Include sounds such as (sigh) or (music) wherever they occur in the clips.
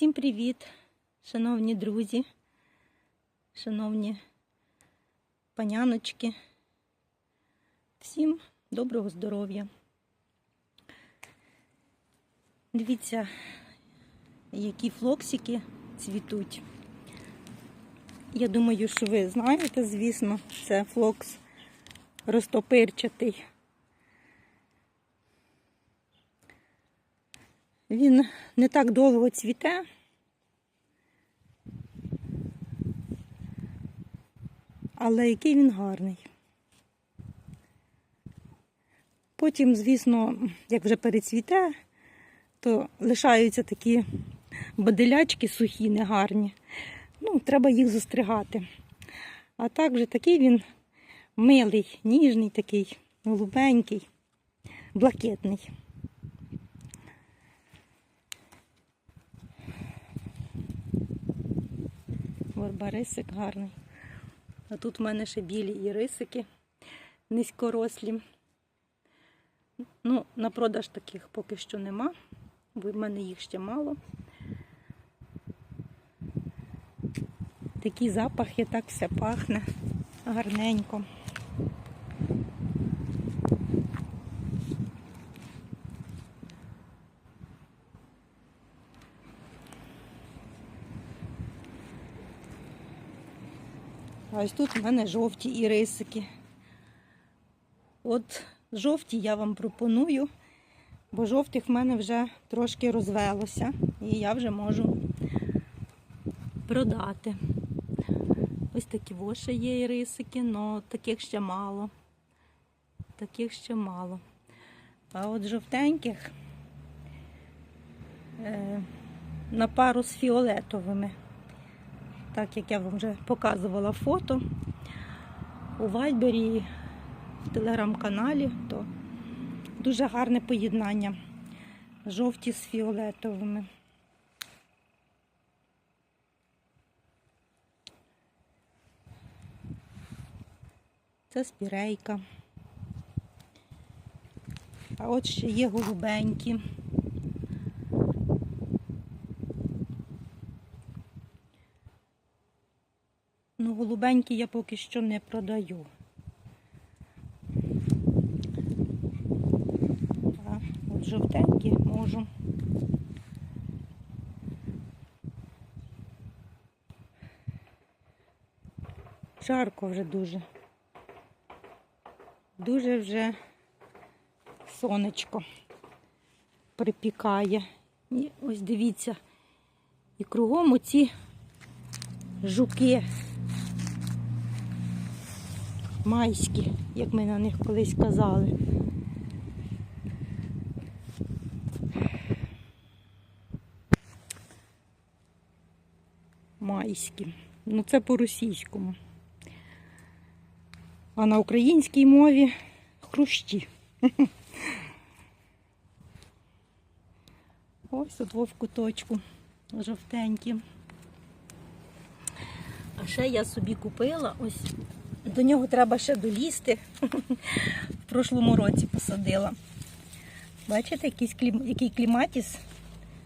Всім привіт, шановні друзі, шановні паняночки. Всім доброго здоров'я. Дивіться, які флоксики цвітуть. Я думаю, що ви знаєте, звісно, це флокс розтопирчатий. Він не так довго цвіте. Але який він гарний. Потім, звісно, як вже перецвіте, то лишаються такі баделячки сухі, негарні. Ну, треба їх застригати. А так вже такий він милий, ніжний такий, голубенький, блакитний. Барбарисик гарний. А тут в мене ще білі ірисики низькорослі. Ну, на продаж таких поки що нема, бо в мене їх ще мало. Такі запахи, так все пахне гарненько. А ось тут в мене жовті ірисики. От жовті я вам пропоную, бо жовтих в мене вже трошки розвелося і я вже можу продати. Ось такі воші є ірисики, але таких ще мало. Таких ще мало. А от жовтеньких е, на пару з фіолетовими так як я вам вже показувала фото у Вайбері, в телеграм-каналі, то дуже гарне поєднання. Жовті з фіолетовими. Це спірейка. А от ще є голубенькі. Ну, голубенькі я поки що не продаю. От жовтенькі можу. Жарко вже дуже. Дуже вже сонечко припікає. І ось дивіться, і кругом оці жуки майські, як ми на них колись казали. Майські. Ну це по-російському. А на українській мові хрущі. (laughs) Ось тут в куточку жовтенькі. А ще я собі купила ось до нього треба ще долізти. В прошлому році посадила. Бачите, який кліматіс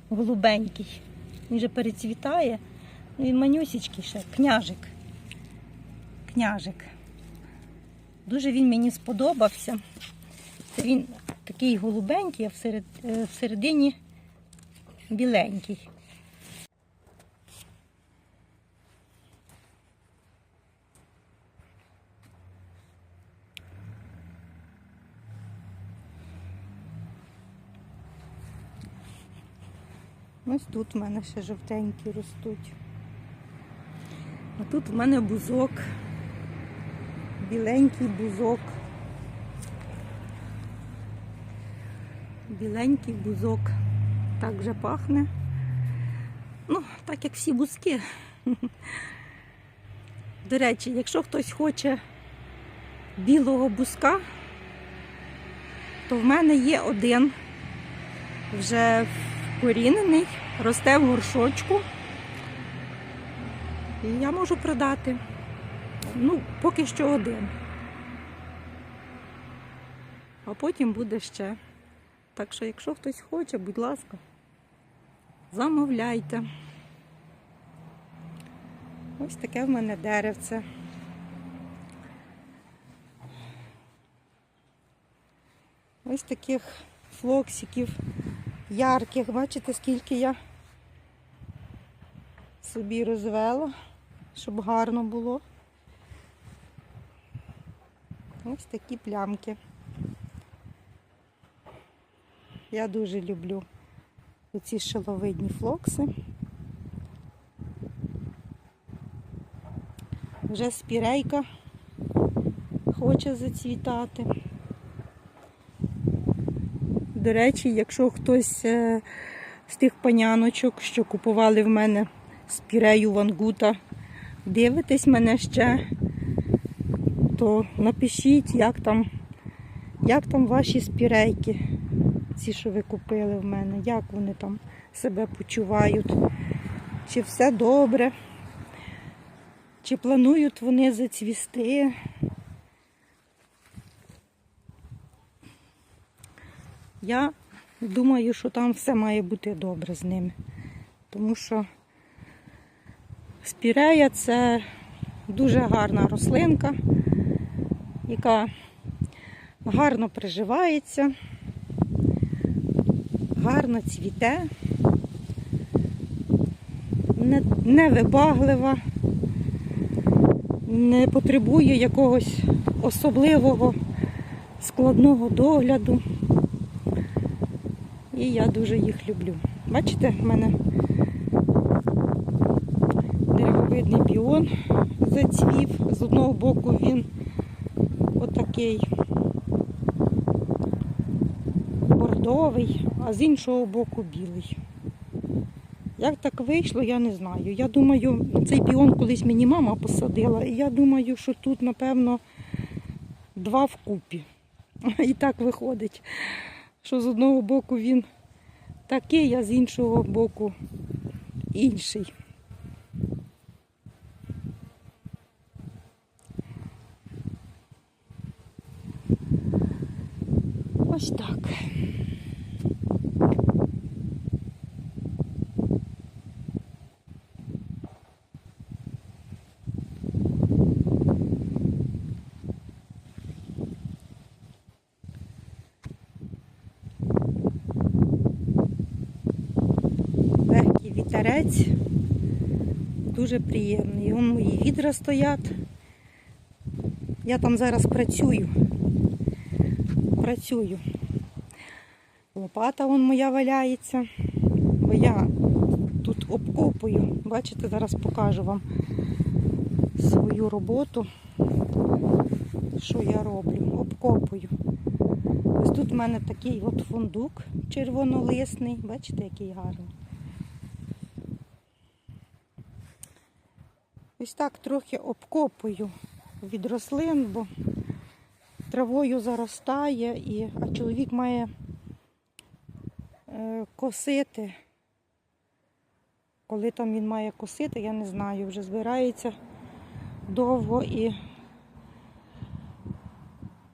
голубенький. Він вже перецвітає. Ну, Він манюсічкий ще, княжик. Княжик. Дуже він мені сподобався. Це він такий голубенький, а е, всередині біленький. Ось тут в мене ще жовтенькі ростуть. А тут в мене бузок, біленький бузок. Біленький бузок. Так вже пахне. Ну, так як всі бузки. (laughs) До речі, якщо хтось хоче білого бузка, то в мене є один вже вкорінений, росте в горшочку. І я можу продати. Ну, поки що один. А потім буде ще. Так що, якщо хтось хоче, будь ласка, замовляйте. Ось таке в мене деревце. Ось таких флоксиків ярких. Бачите, скільки я собі розвела, щоб гарно було. Ось такі плямки. Я дуже люблю оці шиловидні флокси. Вже спірейка хоче зацвітати. До речі, якщо хтось е, з тих паняночок, що купували в мене спірею вангута, дивитесь мене ще, то напишіть, як там, як там ваші спірейки, ці, що ви купили в мене, як вони там себе почувають, чи все добре, чи планують вони зацвісти. Я думаю, що там все має бути добре з ними. Тому що спірея це дуже гарна рослинка, яка гарно приживається, гарно цвіте, не- невибаглива, не потребує якогось особливого складного догляду. І я дуже їх люблю. Бачите, в мене деревовидний піон зацвів. З одного боку він отакий бордовий, а з іншого боку білий. Як так вийшло, я не знаю. Я думаю, цей піон колись мені мама посадила, і я думаю, що тут, напевно, два вкупі. (laughs) І так виходить що з одного боку він такий, а з іншого боку інший. Ось так. легкий вітерець, дуже приємний. Вон мої відра стоять. Я там зараз працюю. Працюю. Лопата вон моя валяється, бо я тут обкопую. Бачите, зараз покажу вам свою роботу, що я роблю. Обкопую. Ось тут в мене такий от фундук червонолисний. Бачите, який гарний. Ось так трохи обкопую від рослин, бо травою заростає, а чоловік має е, косити. Коли там він має косити, я не знаю, вже збирається довго і,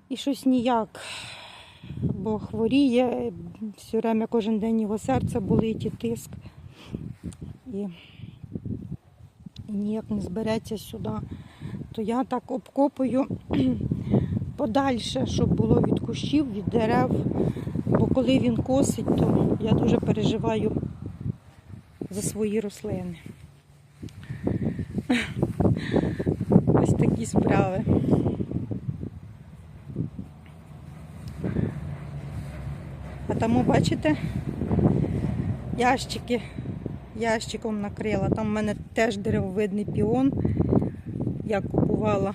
і щось ніяк, бо хворіє, все время кожен день його серце болить і тиск. І ніяк не збереться сюди, то я так обкопую (clears throat) подальше, щоб було від кущів, від дерев. Бо коли він косить, то я дуже переживаю за свої рослини. (laughs) Ось такі справи. А тому, бачите, ящики ящиком накрила. Там в мене теж деревовидний піон. Я купувала.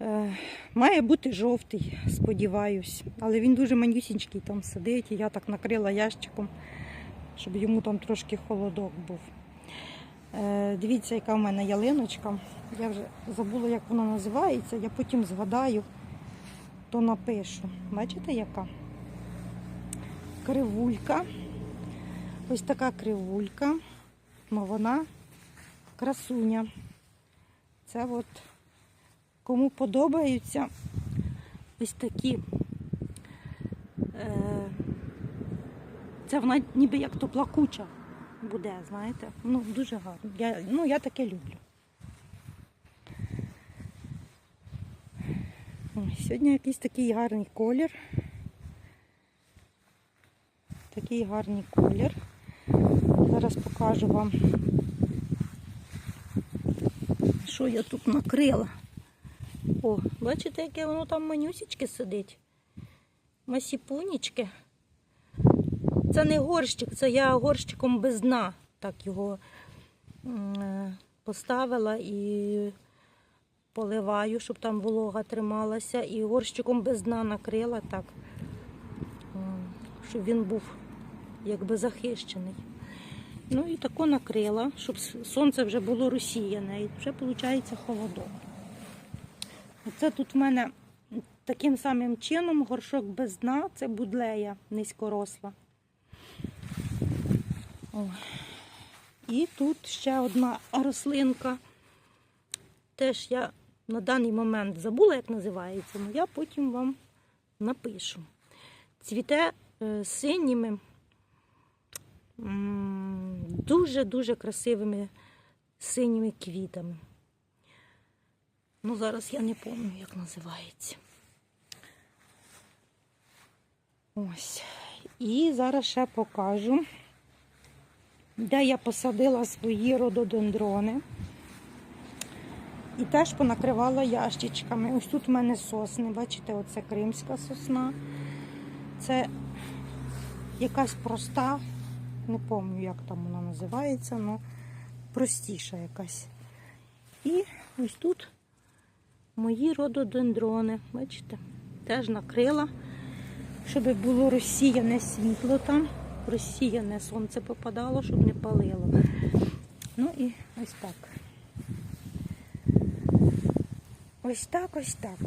Е, має бути жовтий, сподіваюсь. Але він дуже манюсінький там сидить. І я так накрила ящиком, щоб йому там трошки холодок був. Е, дивіться, яка в мене ялиночка. Я вже забула, як вона називається. Я потім згадаю, то напишу. Бачите, яка? Кривулька. Ось така кривулька, але вона красуня. Це от кому подобаються ось такі. Е, Це вона ніби як то плакуча. буде, знаєте. Ну, дуже гарно. Я, ну, я таке люблю. Ой, сьогодні якийсь такий гарний колір. Такий гарний колір. Зараз покажу вам, що я тут накрила. О, бачите, яке воно там манюсічки сидить. Масіпунічки. Це не горщик, це я горщиком без дна так його е, поставила і поливаю, щоб там волога трималася. І горщиком без дна накрила так, щоб він був якби захищений. Ну і тако накрила, щоб сонце вже було розсіяне і вже виходить холодок. Оце тут в мене таким самим чином горшок без дна, це будлея низькоросла. О. І тут ще одна рослинка. Теж я на даний момент забула, як називається, але я потім вам напишу. Цвіте е, синіми, дуже-дуже красивими синіми квітами. Ну, зараз я не пам'ятаю, як називається. Ось. І зараз ще покажу, де я посадила свої рододендрони. І теж понакривала ящичками. Ось тут в мене сосни. Бачите, оце кримська сосна. Це якась проста, не пам'ятаю, як там вона називається, але простіша якась. І ось тут мої рододендрони. Бачите, теж накрила, щоб було розсіяне світло там, розсіяне сонце попадало, щоб не палило. Ну і ось так. Ось так, ось так.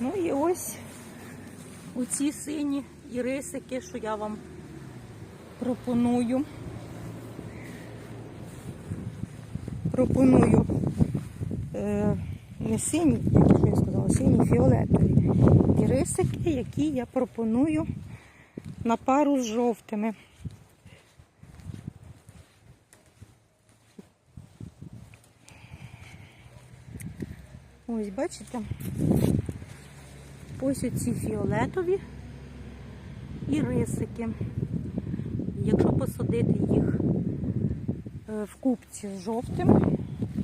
Ну і ось оці сині ірисики, що я вам пропоную. Пропоную е, не сині, що я сказала, сині фіолетові ірисики, які я пропоную на пару з жовтими. Ось, бачите? Ось оці фіолетові і рисики. Якщо посадити їх е, в купці з жовтими,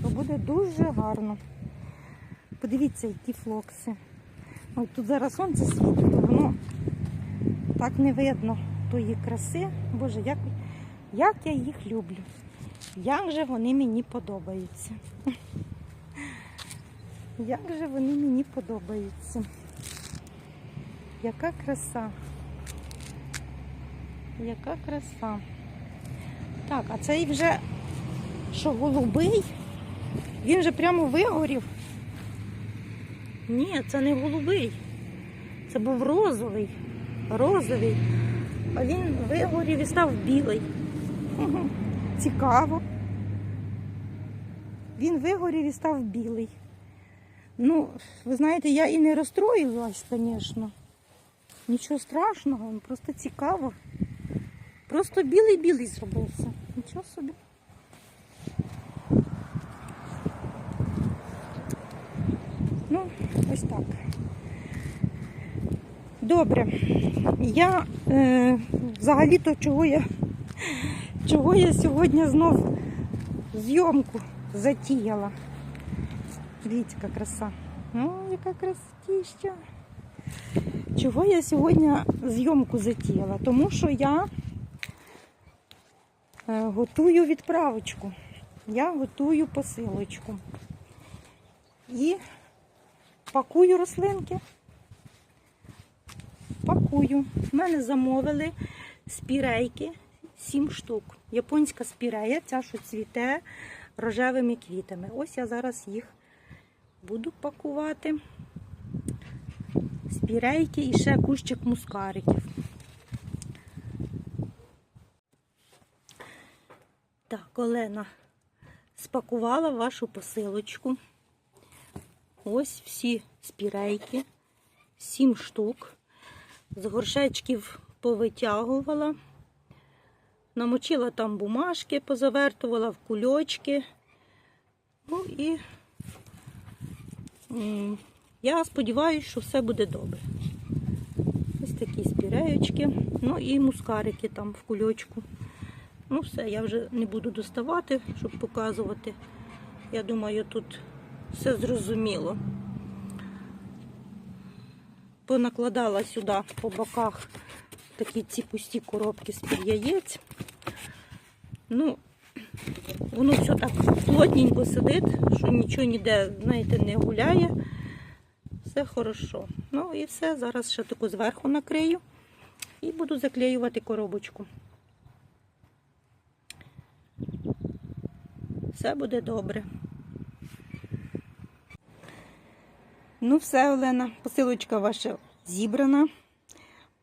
то буде дуже гарно. Подивіться, які флокси. Ось тут зараз сонце світить, воно так не видно тої краси. Боже, як, як я їх люблю. Як же вони мені подобаються. (laughs) Як же вони мені подобаються. Яка краса. Яка краса. Так, а цей вже, що голубий, він вже прямо вигорів. Ні, це не голубий. Це був розовий. Розовий. А він вигорів і став білий. Цікаво. Він вигорів і став білий. Ну, ви знаєте, я і не розстроїлась, звісно. Нічого страшного, просто цікаво. Просто білий-білий зробився. Нічого собі. Ну, ось так. Добре. Я е, взагалі-то чого я, чого я сьогодні знов зйомку затіяла. Дивіться, яка краса. Ну, яка красотища. Чого я сьогодні зйомку затіяла? Тому що я е, готую відправочку. Я готую посилочку. І пакую рослинки. Пакую. В мене замовили спірейки 7 штук. Японська спірея, ця, що цвіте рожевими квітами. Ось я зараз їх буду пакувати. Спірейки і ще кущик мускариків. Так, Олена спакувала вашу посилочку. ось всі спірейки, сім штук. З горшечків повитягувала. Намочила там бумажки, позавертувала в кульочки. Ну і я сподіваюся, що все буде добре. Ось такі спіреючки. Ну і мускарики там в кульочку. Ну все, я вже не буду доставати, щоб показувати. Я думаю, тут все зрозуміло. Понакладала сюди по боках такі ці пусті коробки з-під яєць. Ну, воно все так плотненько сидить, що нічого ніде, знаєте, не гуляє. Все хорошо. Ну і все. Зараз ще таку зверху накрию і буду заклеювати коробочку. Все буде добре. Ну, все, Олена, посилочка ваша зібрана.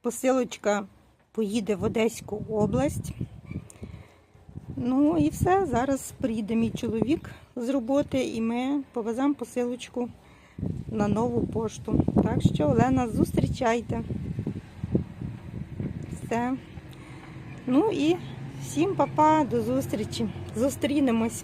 Посилочка поїде в Одеську область. Ну і все. Зараз приїде мій чоловік з роботи і ми повеземо посилочку на нову пошту. Так що, Олена, зустрічайте. Все. Ну і всім папа, до зустрічі. Зустрінемось.